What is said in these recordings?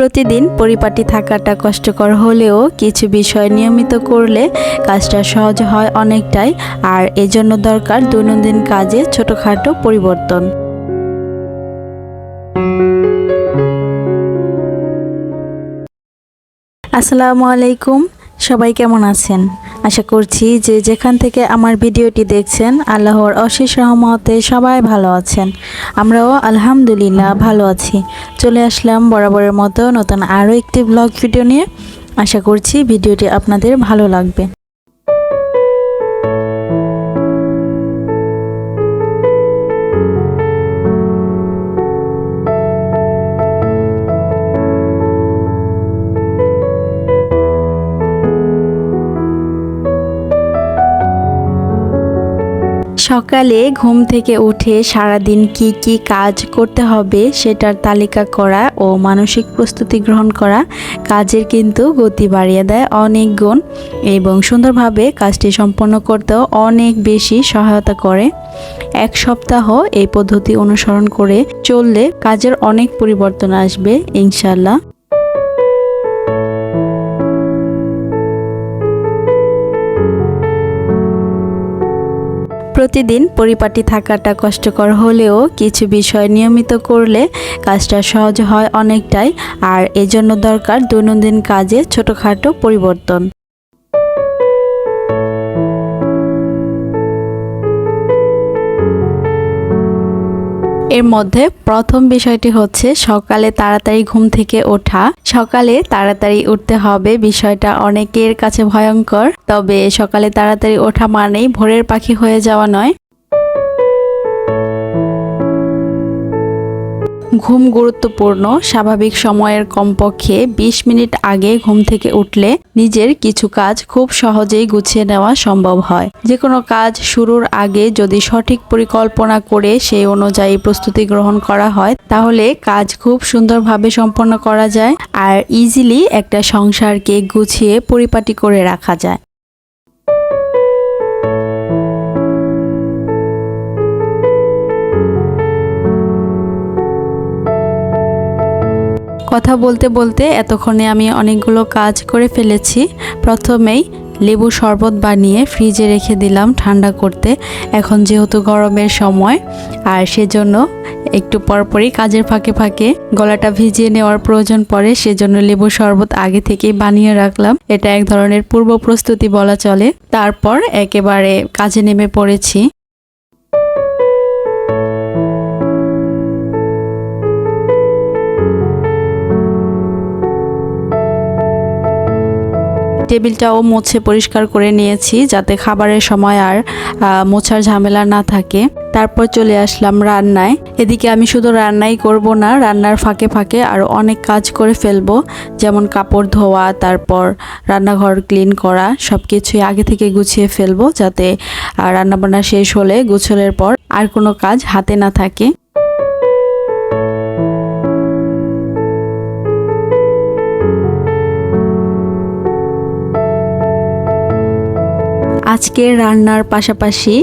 প্রতিদিন পরিপাটি থাকাটা কষ্টকর হলেও কিছু বিষয় নিয়মিত করলে কাজটা সহজ হয় অনেকটাই, আর এজন্য দরকার দৈনন্দিন কাজে ছোটোখাটো পরিবর্তন। আসসালামু আলাইকুম। সবাই কেমন আছেন? আশা করছি যে যেখান থেকে আমার ভিডিওটি দেখছেন, আল্লাহর অশেষ রহমতে সবাই ভালো আছেন। আমরাও আলহামদুলিল্লাহ ভালো আছি। চলে আসলাম বরাবরের মতো নতুন আরও একটি ব্লগ ভিডিও নিয়ে। আশা করছি ভিডিওটি আপনাদের ভালো লাগবে। সকালে ঘুম থেকে উঠে সারাদিন কি কি কাজ করতে হবে সেটার তালিকা করা ও মানসিক প্রস্তুতি গ্রহণ করা কাজের কিন্তু গতি বাড়িয়ে দেয় অনেক গুণ এবং সুন্দরভাবে কাজটি সম্পন্ন করতেও অনেক বেশি সহায়তা করে। এক সপ্তাহ এই পদ্ধতি অনুসরণ করে চললে কাজের অনেক পরিবর্তন আসবে ইনশাল্লাহ প্রতিদিন পরিপাটি থাকাটা কষ্টকর হলেও কিছু বিষয় নিয়মিত করলে কাজটা সহজ হয় অনেকটাই, আর এজন্য দরকার দৈনন্দিন কাজে ছোটোখাটো পরিবর্তন। এর মধ্যে প্রথম বিষয়টি হচ্ছে সকালে তাড়াতাড়ি ঘুম থেকে ওঠা। সকালে তাড়াতাড়ি উঠতে হবে, বিষয়টা অনেকের কাছে ভয়ঙ্কর। তবে সকালে তাড়াতাড়ি ওঠা মানেই ভোরের পাখি হয়ে যাওয়া নয়। ঘুম গুরুত্বপূর্ণ, স্বাভাবিক সময়ের কমপক্ষে ২০ মিনিট আগে ঘুম থেকে উঠলে নিজের কিছু কাজ খুব সহজেই গুছিয়ে নেওয়া সম্ভব হয়। যে কোনো কাজ শুরুর আগে যদি সঠিক পরিকল্পনা করে সেই অনুযায়ী প্রস্তুতি গ্রহণ করা হয়, তাহলে কাজ খুব সুন্দরভাবে সম্পন্ন করা যায় আর ইজিলি একটা সংসারকে গুছিয়ে পরিপাটি করে রাখা যায়। কথা বলতে বলতে এতক্ষণে আমি অনেকগুলো কাজ করে ফেলেছি। প্রথমেই লেবু শরবত বানিয়ে ফ্রিজে রেখে দিলাম ঠান্ডা করতে। এখন যেহেতু গরমের সময়, আর সেজন্য একটু পরপরই কাজের ফাঁকে ফাঁকে গলাটা ভিজিয়ে নেওয়ার প্রয়োজন পড়ে, সেজন্য লেবু শরবত আগে থেকেই বানিয়ে রাখলাম। এটা এক ধরনের পূর্ব প্রস্তুতি বলা চলে। তারপর একেবারে কাজে নেমে পড়েছি। টেবিলটাও মুছে পরিষ্কার করে নিয়েছি যাতে খাবারের সময় আর মোছার ঝামেলা না থাকে। তারপর চলে আসলাম রান্নায়। এদিকে আমি শুধু রান্নাই করব না, রান্নার ফাঁকে ফাঁকে আরও অনেক কাজ করে ফেলব। যেমন কাপড় ধোয়া, তারপর রান্নাঘর ক্লিন করা সব কিছুই আগে থেকে গুছিয়ে ফেলব যাতে রান্নাবান্না শেষ হলে গোছলের পর আর কোনো কাজ হাতে না থাকে। আজকে রান্নার পাশাপাশি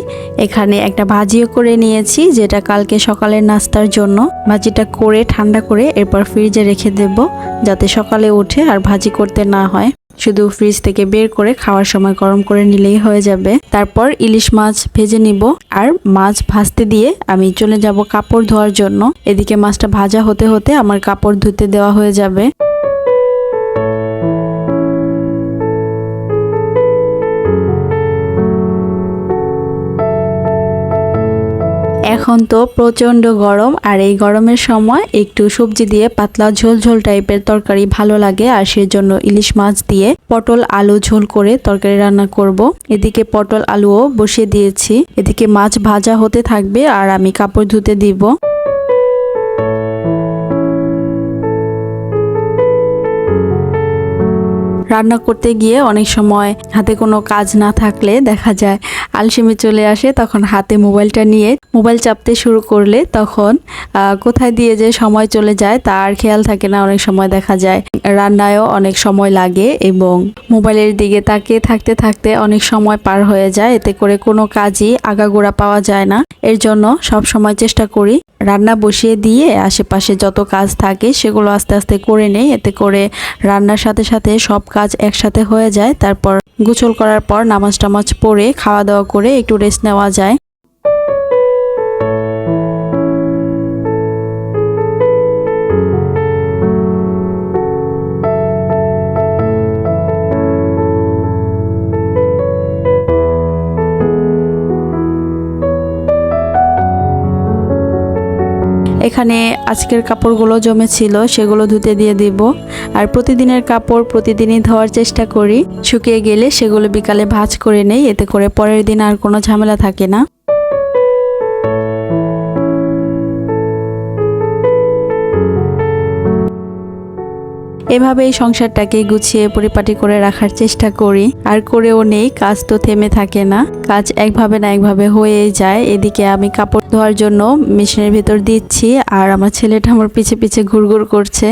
এখানে একটা ভাজিও করে নিয়েছি, যেটা কালকে সকালের নাস্তার জন্য। ভাজিটা করে, ঠান্ডা করে এরপর ফ্রিজে রেখে দেব, যাতে সকালে উঠে আর ভাজি করতে না হয়। শুধু ফ্রিজ থেকে বের করে খাওয়ার সময় গরম করে নিলেই হয়ে যাবে। তারপর ইলিশ মাছ ভেজে নিব, আর মাছ ভাজতে দিয়ে আমি চলে যাব কাপড় ধোয়ার জন্য। এদিকে মাছটা ভাজা হতে হতে আমার কাপড় ধুতে দেওয়া হয়ে যাবে। এখন তো প্রচণ্ড গরম আর এই গরমের সময় একটু সবজি দিয়ে পাতলা ঝোল ঝোল টাইপের তরকারি ভালো লাগে আর সেজন্য ইলিশ মাছ দিয়ে পটল আলু ঝোল করে তরকারি রান্না করব। এদিকে পটল আলুও বসিয়ে দিয়েছি। এদিকে মাছ ভাজা হতে থাকবে আর আমি কাপড় ধুতে দিব। রান্না করতে গিয়ে অনেক সময় হাতে কোনো কাজ না থাকলে দেখা যায় আলসেমি চলে আসে, তখন হাতে মোবাইলটা নিয়ে মোবাইল চাপতে শুরু করলে তখন কোথায় দিয়ে যে সময় চলে যায় তার খেয়াল থাকে না, অনেক সময় দেখা যায়। রান্নায়ও অনেক সময় লাগে এবং মোবাইলের দিকে তাকিয়ে থাকতে থাকতে অনেক সময় পার হয়ে যায়। এতে করে কোনো কাজই আগাগোড়া পাওয়া যায় না। এর জন্য সব সময় চেষ্টা করি রান্না বসিয়ে দিয়ে আশেপাশে যত কাজ থাকে সেগুলো আস্তে আস্তে করে নেই। এতে করে রান্নার সাথে সাথে সব কাজ একসাথে হয়ে যায়। তারপর গোসল করার পর নামাজ টামাজ পড়ে খাওয়া দাওয়া করে একটু রেস্ট নেওয়া যায়। এখানে আজকের কাপড়গুলো জমেছিল, সেগুলো ধুতে দিয়ে দিব। আর প্রতিদিনের কাপড় প্রতিদিনই ধোয়ার চেষ্টা করি। শুকিয়ে গেলে সেগুলো বিকালে ভাজ করে নেই, এতে করে পরের দিন আর কোনো ঝামেলা থাকে না। এভাবেই সংসারটাকে গুছিয়ে পরিপাটি করে রাখার চেষ্টা করি। আর করেও নেই, কাজ তো থেমে থাকে না। কাজ একভাবে না একভাবে হয়ে যায়। এদিকে আমি কাপড় ধোয়ার জন্য মেশিনের ভেতর দিচ্ছি, আর আমার ছেলেটা আমার পিছে পিছে ঘুরঘুর করছে।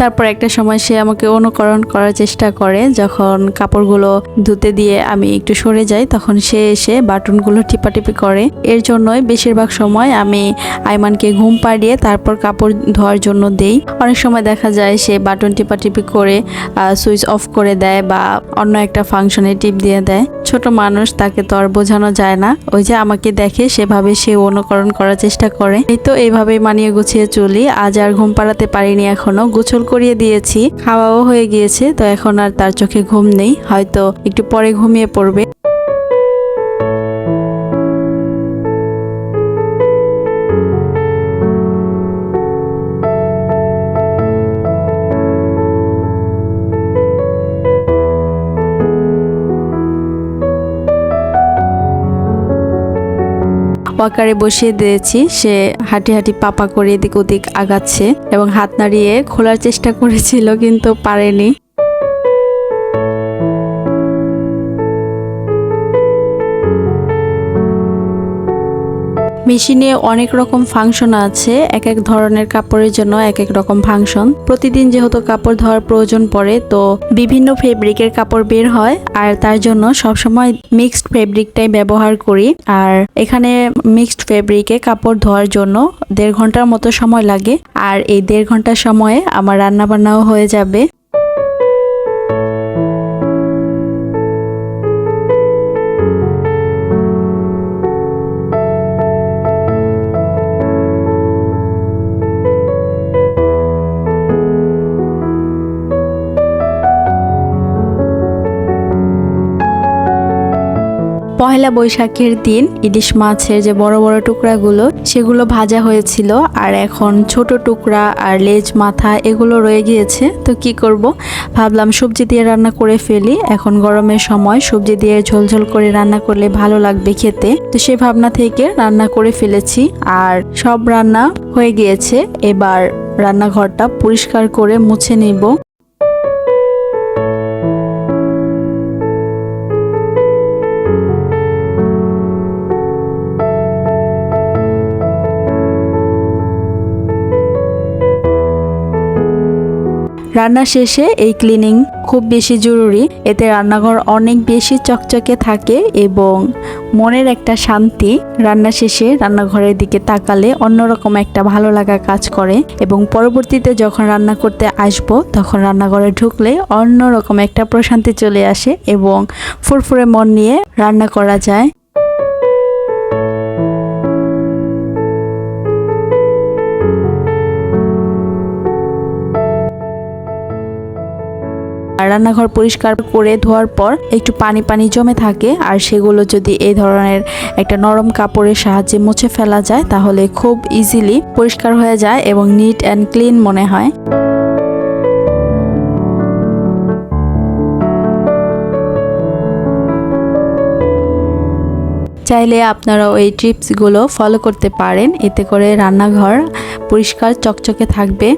তারপর একটা সময় সে আমাকে অনুকরণ করার চেষ্টা করে, যখন কাপড়গুলো ধুতে দিয়ে আমি একটু সরে যাই, তখন সে এসে বাটনগুলো টিপাটিপি করে। এর জন্যই বেশিরভাগ সময় আমি আইমানকে ঘুম পাড়িয়ে তারপর কাপড় ধোয়ার জন্য দেই। অনেক সময় দেখা যায় সে বাটন টিপাটিপি করে সুইচ অফ করে দেয় বা অন্য একটা ফাংশনে টিপ দিয়ে দেয়। ছোট মানুষ তাকে তো আর বোঝানো যায় না। ওই যে আমাকে দেখে সেভাবে সে অনুকরণ করার চেষ্টা করে। এই তো এইভাবেই মানিয়ে গুছিয়ে চলি। আজ আর ঘুম পাড়াতে পারিনি এখনও। গোসল করিয়ে দিয়েছি, খাওয়াও হয়ে গিয়েছে, তো এখন আর তার চোখে ঘুম নেই, হয়তো একটু পরে ঘুমিয়ে পড়বে। ওয়াকারে বসিয়ে দিয়েছি। সে হাঁটি হাঁটি পাপা করে এদিক ওদিক আগাচ্ছে এবং হাত নাড়িয়ে খোলার চেষ্টা করেছিল, কিন্তু পারেনি। মেশিনে অনেক রকম ফাংশন আছে, এক এক ধরনের কাপড়ের জন্য এক এক রকম ফাংশন প্রতিদিন যেহেতু কাপড় ধোয়ার প্রয়োজন পড়ে, তো বিভিন্ন ফেব্রিকের কাপড় বের হয়, আর তার জন্য সবসময় মিক্সড ফেব্রিকটাই ব্যবহার করি। আর এখানে মিক্সড ফেব্রিকে কাপড় ধোয়ার জন্য দেড় ঘণ্টার মতো সময় লাগে, আর এই দেড় ঘণ্টার সময়ে আমার রান্নাবান্নাও হয়ে যাবে। পহেলা বৈশাখের দিন ইলিশ মাছের যে বড় বড় টুকরাগুলো, সেগুলো ভাজা হয়েছিল আর এখন ছোট টুকরা আর লেজ মাথা এগুলো রয়ে গিয়েছে। তো কি করব? ভাবলাম সবজি দিয়ে রান্না করে ফেলি। এখন গরমের সময় সবজি দিয়ে ঝোলঝোল করে রান্না করলে ভালো লাগবে খেতে। তো সেই ভাবনা থেকে রান্না করে ফেলেছি আর সব রান্না হয়ে গিয়েছে। এবার রান্নাঘরটা পরিষ্কার করে মুছে নিব। রান্না শেষে এই ক্লিনিং খুব বেশি জরুরি। এতে রান্নাঘর অনেক বেশি চকচকে থাকে এবং মনের একটা শান্তি রান্না শেষে রান্নাঘরের দিকে তাকালে অন্যরকম একটা ভালো লাগা কাজ করে এবং পরবর্তীতে যখন রান্না করতে আসব, তখন রান্নাঘরে ঢুকলে অন্যরকম একটা প্রশান্তি চলে আসে এবং ফুরফুরে মন নিয়ে রান্না করা যায়। রান্নাঘর পরিষ্কার করে ধোয়ার পর একটু পানি পানি জমে থাকে, আর সেগুলো যদি এই ধরনের একটা নরম কাপড়ের সাহায্যে মুছে ফেলা যায়, তাহলে খুব ইজিলি পরিষ্কার হয়ে যায় এবং নিট অ্যান্ড ক্লিন মনে হয়। চাইলে আপনারাও এই টিপসগুলো ফলো করতে পারেন, এতে করে রান্নাঘর পরিষ্কার চকচকে থাকবে।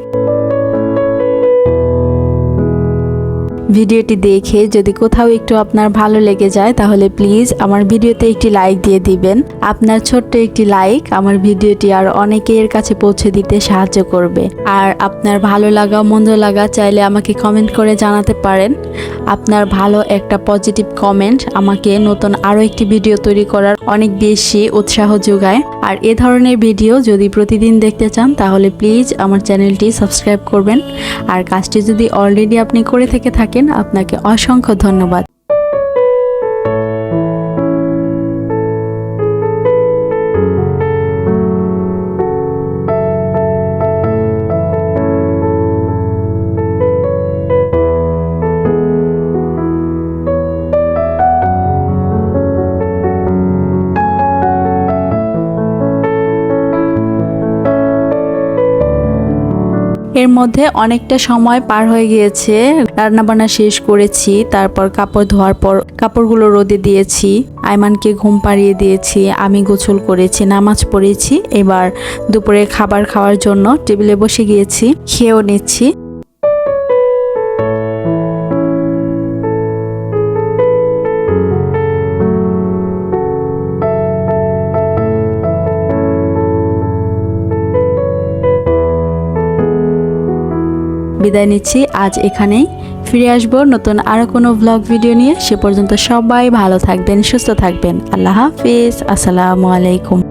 ভিডিওটি দেখে যদি কোথাও একটু আপনার ভালো লেগে যায়, তাহলে প্লিজ আমার ভিডিওতে একটি লাইক দিয়ে দিবেন। আপনার ছোট্ট একটি লাইক আমার ভিডিওটি আর অনেকের কাছে পৌঁছে দিতে সাহায্য করবে। আর আপনার ভালো লাগা, মন্দ লাগা চাইলে আমাকে কমেন্ট করে জানাতে পারেন। আপনার ভালো একটা পজিটিভ কমেন্ট আমাকে নতুন আরও একটি ভিডিও তৈরি করার অনেক বেশি উৎসাহ যোগায়। আর এ ধরনের ভিডিও যদি প্রতিদিন দেখতে চান, তাহলে প্লিজ আমার চ্যানেলটি সাবস্ক্রাইব করবেন। আর কাজটি যদি অলরেডি আপনি করে থেকে থাকেন। আপনাকে অসংখ্য ধন্যবাদ। এর মধ্যে অনেকটা সময় পার হয়ে গিয়েছে। রান্নাবান্না শেষ করেছি, তারপর কাপড় ধোয়ার পর কাপড়গুলো রোদে দিয়েছি, আইমানকে ঘুম পাড়িয়ে দিয়েছি, আমি গোসল করেছি, নামাজ পড়েছি, এবার দুপুরে খাবার খাওয়ার জন্য টেবিলে বসে গিয়েছি, খেয়েও নিচ্ছি। বিদায় নিচ্ছি। আজ এখানেই ফিরে আসব নতুন আরও কোনো ব্লগ ভিডিও নিয়ে। সে পর্যন্ত সবাই ভালো থাকবেন, সুস্থ থাকবেন। আল্লাহ হাফিজ। আসসালামু আলাইকুম।